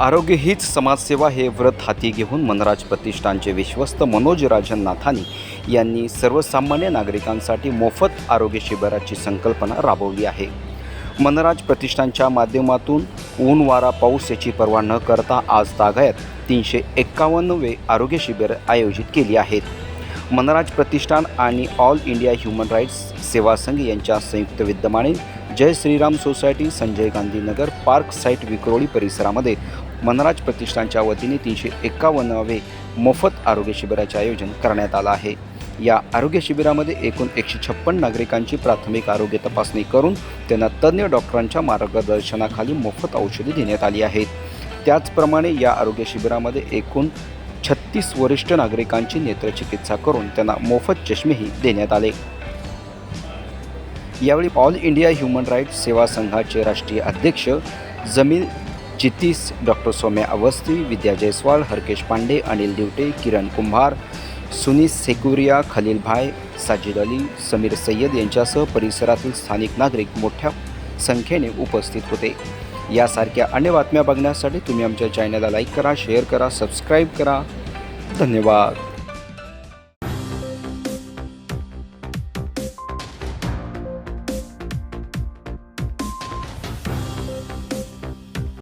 आरोग्य हीच समाजसेवा हे व्रत हाती घेऊन मनराज प्रतिष्ठानचे विश्वस्त मनोज राजन नाथानी यांनी सर्वसामान्य नागरिकांसाठी मोफत आरोग्य शिबिराची संकल्पना राबवली आहे. मनराज प्रतिष्ठानच्या माध्यमातून ऊन वारा पाऊस याची पर्वा न करता आज तागायत तीनशे एक्कावन्नवे आरोग्य शिबिर आयोजित केली आहेत. मनराज प्रतिष्ठान आणि ऑल इंडिया ह्युमन राईट्स सेवा संघ यांच्या संयुक्त विद्यमाने Jai Shriram society Sanjay Gandhi Nagar park site Vikhroli परिसरामध्ये मनराज प्रतिष्ठानच्या वतीने तीनशे एक्कावन्नावे मोफत आरोग्य शिबिराचे आयोजन करण्यात आलं आहे. या आरोग्य शिबिरामध्ये एकूण एकशे छप्पन नागरिकांची प्राथमिक आरोग्य तपासणी करून त्यांना तज्ज्ञ डॉक्टरांच्या मार्गदर्शनाखाली मोफत औषधे देण्यात आली आहेत. त्याचप्रमाणे या आरोग्य शिबिरामध्ये एकूण छत्तीस वरिष्ठ नागरिकांची नेत्रचिकित्सा करून त्यांना मोफत चष्मेही देण्यात आले. यावेळी ऑल इंडिया ह्युमन राईट्स सेवा संघाचे राष्ट्रीय अध्यक्ष जमील चितीस डॉक्टर सौम्या अवस्थी विद्या जयस्वाल हरकेश पांडे अनिल दिवटे किरण कुंभार सुनीस सेकुरिया खलील भाय साजिद अली समीर सय्यद यांच्यासह परिसरातील स्थानिक नागरिक मोठ्या संख्येने उपस्थित होते. यासारख्या अन्य बातम्या बघण्यासाठी तुम्ही आमच्या चॅनलला लाईक करा शेअर करा सबस्क्राईब करा. धन्यवाद.